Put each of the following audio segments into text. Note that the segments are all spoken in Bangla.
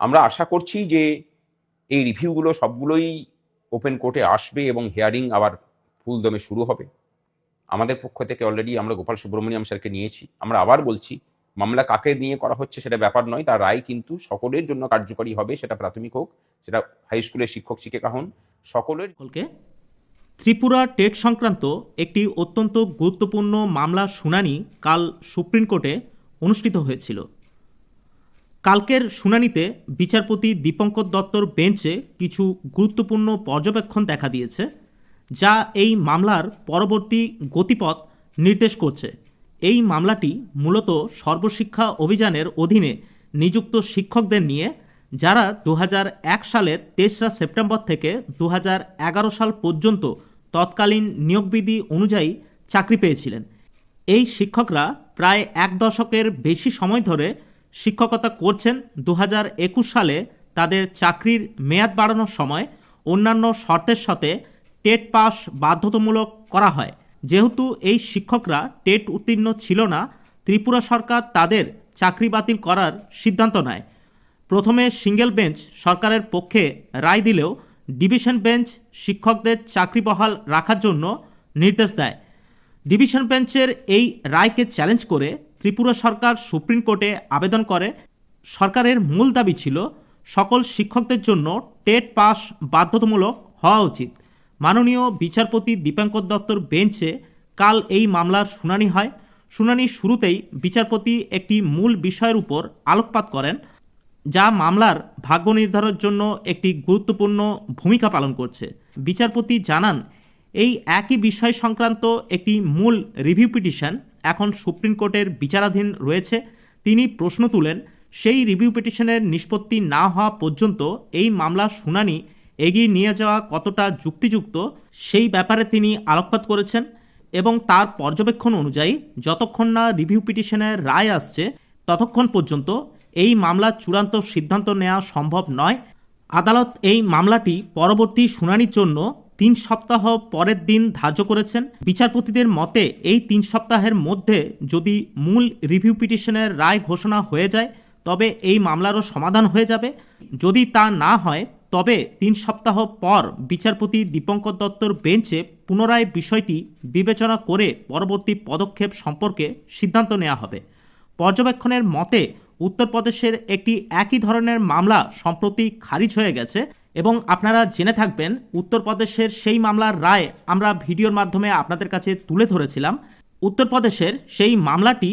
আমরা আশা করছি যে এই রিভিউগুলো সবগুলোই ওপেন কোর্টে আসবে এবং হিয়ারিং আবার ফুল দমে শুরু হবে। আমাদের পক্ষ থেকে অলরেডি আমরা গোপাল সুব্রমণিয়াম স্যারকে নিয়েছি। আমরা আবার বলছি, মামলা কাকে নিয়ে করা হচ্ছে সেটা ব্যাপার নয়, তার রায় কিন্তু সকলের জন্য কার্যকরী হবে, সেটা প্রাথমিক হোক, সেটা হাই স্কুলের শিক্ষক শিক্ষিকা হন, সকলের ত্রিপুরা টেট সংক্রান্ত একটি অত্যন্ত গুরুত্বপূর্ণ মামলা শুনানি কাল সুপ্রিম কোর্টে অনুষ্ঠিত হয়েছিল। কালকের শুনানিতে বিচারপতি দীপঙ্কর দত্তর বেঞ্চে কিছু গুরুত্বপূর্ণ পর্যবেক্ষণ দেখা দিয়েছে, যা এই মামলার পরবর্তী গতিপথ নির্দেশ করছে। এই মামলাটি মূলত সর্বশিক্ষা অভিযানের অধীনে নিযুক্ত শিক্ষকদের নিয়ে, যারা দু হাজার এক সালের তেসরা সেপ্টেম্বর থেকে দু হাজার এগারো সাল পর্যন্ত তৎকালীন নিয়োগবিধি অনুযায়ী চাকরি পেয়েছিলেন। এই শিক্ষকরা প্রায় এক দশকের বেশি সময় ধরে শিক্ষকতা করছেন দু হাজার একুশ সালে তাদের চাকরির মেয়াদ বাড়ানোর সময় অন্যান্য শর্তের সাথে টেট পাস বাধ্যতামূলক করা হয়। যেহেতু এই শিক্ষকরা টেট উত্তীর্ণ ছিল না, ত্রিপুরা সরকার তাদের চাকরি বাতিল করার সিদ্ধান্ত নেয়। প্রথমে সিঙ্গেল বেঞ্চ সরকারের পক্ষে রায় দিলেও ডিভিশন বেঞ্চ শিক্ষকদের চাকরি বহাল রাখার জন্য নির্দেশ দেয়। ডিভিশন বেঞ্চের এই রায়কে চ্যালেঞ্জ করে ত্রিপুরা সরকার সুপ্রিম কোর্টে আবেদন করে। সরকারের মূল দাবি ছিল সকল শিক্ষকদের জন্য টেট পাস বাধ্যতামূলক হওয়া উচিত। মাননীয় বিচারপতি দীপাঙ্কর দত্তর বেঞ্চে কাল এই মামলার শুনানি হয়। শুনানির শুরুতেই বিচারপতি একটি মূল বিষয়ের উপর আলোকপাত করেন, যা মামলার ভাগ্য নির্ধারণের জন্য একটি গুরুত্বপূর্ণ ভূমিকা পালন করছে। বিচারপতি জানান এই একই বিষয় সংক্রান্ত একটি মূল রিভিউ পিটিশন এখন সুপ্রিম কোর্টের বিচারাধীন রয়েছে। তিনি প্রশ্ন তুলেন, সেই রিভিউ পিটিশনের নিষ্পত্তি না হওয়া পর্যন্ত এই মামলার শুনানি এগিয়ে নিয়ে যাওয়া কতটা যুক্তিযুক্ত সেই ব্যাপারে তিনি আলোকপাত করেছেন এবং তার পর্যবেক্ষণ অনুযায়ী যতক্ষণ না রিভিউ পিটিশনের রায় আসছে, ততক্ষণ পর্যন্ত এই মামলার চূড়ান্ত সিদ্ধান্ত নেওয়া সম্ভব নয়। আদালত এই মামলাটি পরবর্তী শুনানির জন্য তিন সপ্তাহ পরের দিন ধার্য করেছেন। বিচারপতিদের মতে, এই তিন সপ্তাহের মধ্যে যদি মূল রিভিউ পিটিশনের রায় ঘোষণা হয়ে যায়, তবে এই মামলারও সমাধান হয়ে যাবে। যদি তা না হয়, তবে তিন সপ্তাহ পর বিচারপতি দীপঙ্কর দত্তর বেঞ্চে পুনরায় বিষয়টি বিবেচনা করে পরবর্তী পদক্ষেপ সম্পর্কে সিদ্ধান্ত নেওয়া হবে। পর্যবেক্ষণের মতে, উত্তরপ্রদেশের একটি একই ধরনের মামলা সম্প্রতি খারিজ হয়ে গেছে। এবং আপনারা জেনে থাকবেন, উত্তরপ্রদেশের সেই মামলার রায় আমরা ভিডিওর মাধ্যমে আপনাদের কাছে তুলে ধরেছিলাম। উত্তরপ্রদেশের সেই মামলাটি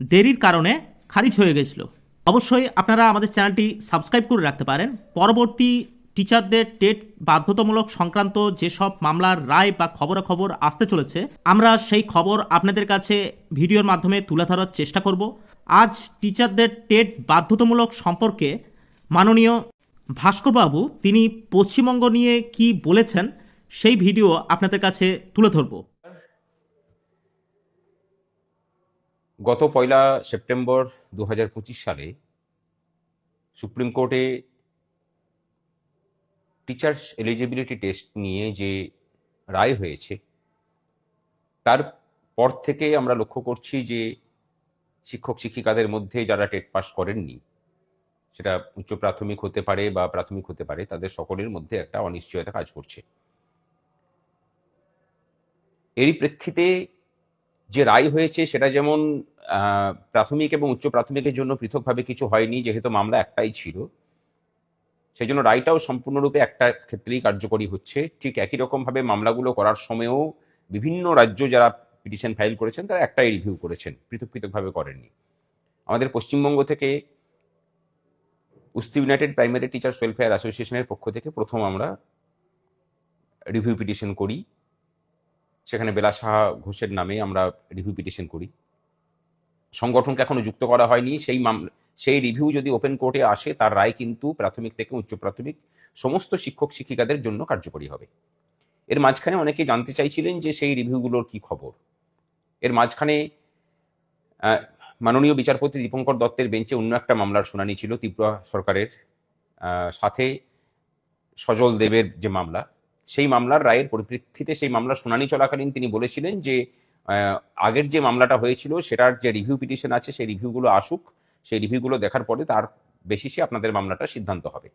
দেরির কারণে খারিজ হয়ে গেছিল। অবশ্যই আপনারা আমাদের চ্যানেলটি সাবস্ক্রাইব করে রাখতে পারেন। পরবর্তী টিচারদের টেট বাধ্যতামূলক সংক্রান্ত যেসব মামলার রায় বা খবরাখবর আসতে চলেছে, আমরা সেই খবর আপনাদের কাছে ভিডিওর মাধ্যমে তুলে ধরার চেষ্টা করব। আজ টিচারদের টেট বাধ্যতামূলক সম্পর্কে মাননীয় ভাস্করবাবু, তিনি পশ্চিমবঙ্গ নিয়ে কি বলেছেন, সেই ভিডিও আপনাদের কাছে তুলে ধরব। গত পয়লা সেপ্টেম্বর দু হাজার পঁচিশ সালে সুপ্রিম কোর্টে টিচার্স এলিজিবিলিটি টেস্ট নিয়ে যে রায় হয়েছে, তার পর থেকে আমরা লক্ষ্য করছি যে শিক্ষক শিক্ষিকাদের মধ্যে যারা টেট পাস করেননি সেটা উচ্চ প্রাথমিক হতে পারে বা প্রাথমিক হতে পারে, তাদের সকলের মধ্যে একটা অনিশ্চয়তা কাজ করছে। এরই প্রেক্ষিতে যে রায় হয়েছে সেটা যেমন প্রাথমিক এবং উচ্চ প্রাথমিকের জন্য পৃথকভাবে কিছু হয়নি, যেহেতু মামলা একটাই ছিল সেই জন্য রায়টাও সম্পূর্ণরূপে একটা ক্ষেত্রেই কার্যকরী হচ্ছে। ঠিক একই রকমভাবে মামলাগুলো করার সময়ও বিভিন্ন রাজ্য যারা পিটিশন ফাইল করেছেন, তারা একটাই রিভিউ করেছেন, পৃথক পৃথকভাবে করেননি। আমাদের পশ্চিমবঙ্গ থেকে Usthi United Primary Teachers Welfare অ্যাসোসিয়েশনের পক্ষ থেকে প্রথম আমরা রিভিউ পিটিশন করি। সেখানে বেলা সাহা ঘোষের নামে আমরা রিভিউ পিটিশন করি। সংগঠনকে এখনও যুক্ত করা হয়নি। সেই মামলা সেই রিভিউ যদি ওপেন কোর্টে আসে, তার রায় কিন্তু প্রাথমিক থেকে উচ্চ প্রাথমিক সমস্ত শিক্ষক শিক্ষিকাদের জন্য কার্যকরী হবে। এর মাঝখানে অনেকে জানতে চাইছিলেন যে সেই রিভিউগুলোর কি খবর? এর মাঝখানে মাননীয় বিচারপতি দীপঙ্কর দত্তের বেঞ্চে অন্য একটা মামলার শুনানি ছিল ত্রিপুরা সরকারের সাথে সজল দেবের যে মামলা। সেই মামলার রায়ের পরিপ্রেক্ষিতে সেই মামলার শুনানি চলাকালীন তিনি বলেছিলেন যে আগের যে মামলাটা হয়েছিল সেটার যে রিভিউ পিটিশন আছে সেই রিভিউগুলো আসুক। সেই রিভিউগুলো দেখার পরে তার বেসিসে আপনাদের মামলাটা সিদ্ধান্ত হবে।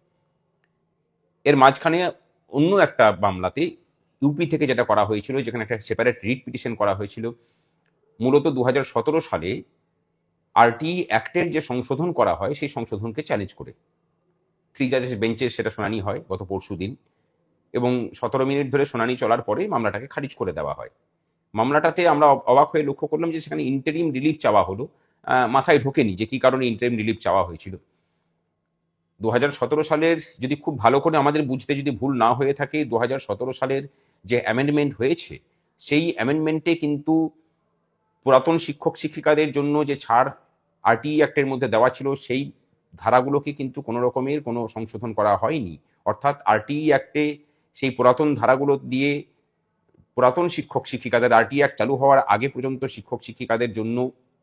এর মাঝখানে অন্য একটা মামলাতে ইউপি থেকে যেটা করা হয়েছিল, যেখানে একটা সেপারেট রিট পিটিশন করা হয়েছিল, মূলত দু হাজার সতেরো সালে আরটি অ্যাক্টের যে সংশোধন করা হয়, সেই সংশোধনকে চ্যালেঞ্জ করে। থ্রি জাজেস বেঞ্চে সেটা শুনানি হয় গত পরশু দিন এবং সতেরো মিনিট ধরে শুনানি চলার পরে মামলাটাকে খারিজ করে দেওয়া হয়। মামলাটাতে আমরা অবাক হয়ে লক্ষ্য করলাম যে সেখানে ইন্টারিম রিলিফ চাওয়া হলো। মাথায় ঢোকেনি যে কি কারণে ইন্টারিম রিলিফ চাওয়া হয়েছিল। দু হাজার সতেরো সালের যদি খুব ভালো করে আমাদের বুঝতে যদি ভুল না হয়ে থাকে, দু হাজার সতেরো সালের যে অ্যামেন্ডমেন্ট হয়েছে, সেই অ্যামেন্ডমেন্টে কিন্তু পুরাতন শিক্ষক শিক্ষিকাদের জন্য যে ছাড় আরটি অ্যাক্টের মধ্যে দেওয়া ছিল, সেই ধারাগুলোকে কিন্তু কোনো রকমের কোনো সংশোধন করা হয়নি। অর্থাৎ আরটি অ্যাক্টে সেই পুরাতন ধারাগুলো দিয়ে পুরাতন শিক্ষক শিক্ষিকাদের আরটি অ্যাক্ট চালু হওয়ার আগে পর্যন্ত শিক্ষক শিক্ষিকাদের জন্য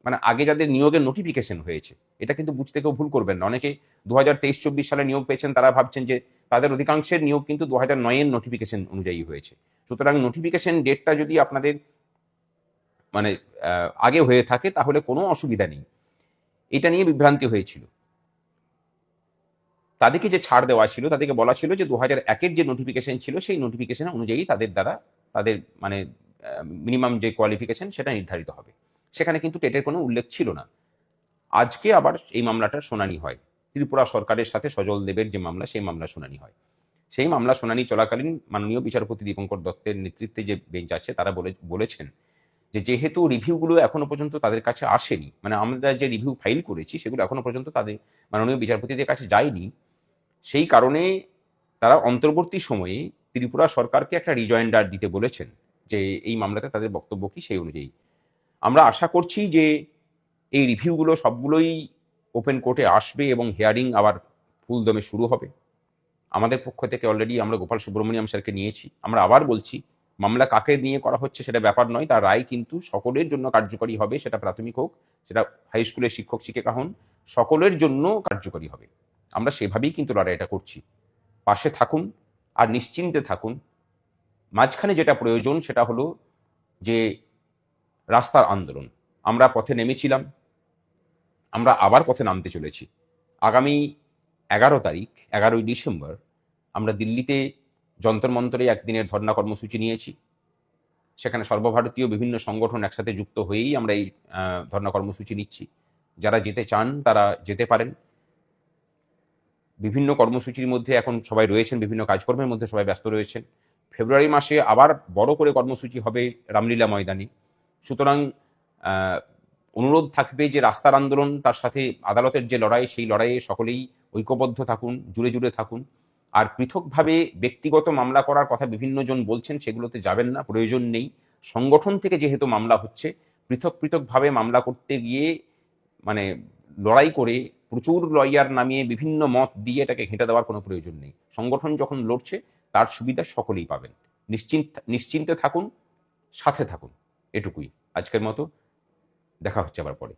মানে আগে যাদের নিয়োগের নোটিফিকেশন হয়েছে, এটা কিন্তু বুঝতে কেউ ভুল করবেন না। অনেকে দু হাজার তেইশ চব্বিশ সালে নিয়োগ পেয়েছেন, তারা ভাবছেন যে তাদের অধিকাংশের নিয়োগ কিন্তু দু হাজার নয়ের নোটিফিকেশন অনুযায়ী হয়েছে। সুতরাং নোটিফিকেশন ডেটটা যদি আপনাদের মানে আগে হয়ে থাকে, তাহলে কোনো অসুবিধা নেই। এটা নিয়ে বিভ্রান্তি হয়েছিল। তাদেরকে যে ছাড় দেওয়া ছিল, তাদেরকে বলা ছিল যে দু হাজার একের যে নোটিফিকেশন ছিল, সেই নোটিফিকেশন অনুযায়ী তাদের দ্বারা তাদের মানে মিনিমাম যে কোয়ালিফিকেশন সেটা নির্ধারিত হবে। সেখানে কিন্তু টেটের কোনো উল্লেখ ছিল না। আজকে আবার এই মামলাটার শুনানি হয়। ত্রিপুরা সরকারের সাথে সজল দেবের যে মামলা, সেই মামলা শুনানি হয়। সেই মামলা শুনানি চলাকালীন মাননীয় বিচারপতি দীপঙ্কর দত্তের নেতৃত্বে যে বেঞ্চ আছে, তারা বলে, বলেছেন যে যেহেতু রিভিউগুলো এখনও পর্যন্ত তাদের কাছে আসেনি মানে আমরা যে রিভিউ ফাইল করেছি সেগুলো এখনও পর্যন্ত তাদের মাননীয় বিচারপতিদের কাছে যায়নি, সেই কারণে তারা অন্তর্বর্তী সময়ে ত্রিপুরা সরকারকে একটা রিজয়েন্ডার দিতে বলেছেন যে এই মামলাতে তাদের বক্তব্য কি সেই অনুযায়ী। আমরা আশা করছি যে এই রিভিউগুলো সবগুলোই ওপেন কোর্টে আসবে এবং হিয়ারিং আবার ফুল দমে শুরু হবে। আমাদের পক্ষ থেকে অলরেডি আমরা গোপাল সুব্রমণিয়াম স্যারকে নিয়েছি। আমরা আবার বলছি মামলা কাকে নিয়ে করা হচ্ছে সেটা ব্যাপার নয়, তার রায় কিন্তু সকলের জন্য কার্যকরী হবে, সেটা প্রাথমিক হোক, সেটা হাই স্কুলের শিক্ষক শিক্ষিকা হন, সকলের জন্য কার্যকরী হবে। আমরা সেভাবেই কিন্তু লড়াইটা করছি। পাশে থাকুন আর নিশ্চিন্তে থাকুন। মাঝখানে যেটা প্রয়োজন সেটা হলো যে রাস্তার আন্দোলন। আমরা পথে নেমেছিলাম, আমরা আবার পথে নামতে চলেছি। আগামী এগারো তারিখ, এগারোই ডিসেম্বর আমরা দিল্লিতে যন্তর মন্তরে একদিনের ধর্ণা কর্মসূচি নিয়েছি। সেখানে সর্বভারতীয় বিভিন্ন সংগঠন একসাথে যুক্ত হয়েই আমরা এই ধর্ণা কর্মসূচি নিচ্ছি। যারা যেতে চান, তারা যেতে পারেন। বিভিন্ন কর্মসূচির মধ্যে এখন সবাই রয়েছেন, বিভিন্ন কাজকর্মের মধ্যে সবাই ব্যস্ত রয়েছেন। ফেব্রুয়ারি মাসে আবার বড় করে কর্মসূচি হবে রামলীলা ময়দানে। সুতরাং অনুরোধ থাকবে যে রাস্তার আন্দোলন তার সাথে আদালতের যে লড়াই, সেই লড়াইয়ে সকলেই ঐক্যবদ্ধ থাকুন, জুড়ে জুড়ে থাকুন। আর পৃথকভাবে ব্যক্তিগত মামলা করার কথা বিভিন্ন জন বলছেন, সেগুলোতে যাবেন না, প্রয়োজন নেই। সংগঠন থেকে যেহেতু মামলা হচ্ছে, পৃথক পৃথকভাবে মামলা করতে গিয়ে মানে লড়াই করে প্রচুর লয়ার নামিয়ে বিভিন্ন মত দিয়ে এটাকে ঘেঁটে দেওয়ার কোনো প্রয়োজন নেই। সংগঠন যখন লড়ছে, তার সুবিধা সকলেই পাবেন। নিশ্চিন্ত, নিশ্চিন্তে থাকুন, সাথে থাকুন। এটুকুই। আজকের মতো দেখা হচ্ছে আবার পরে।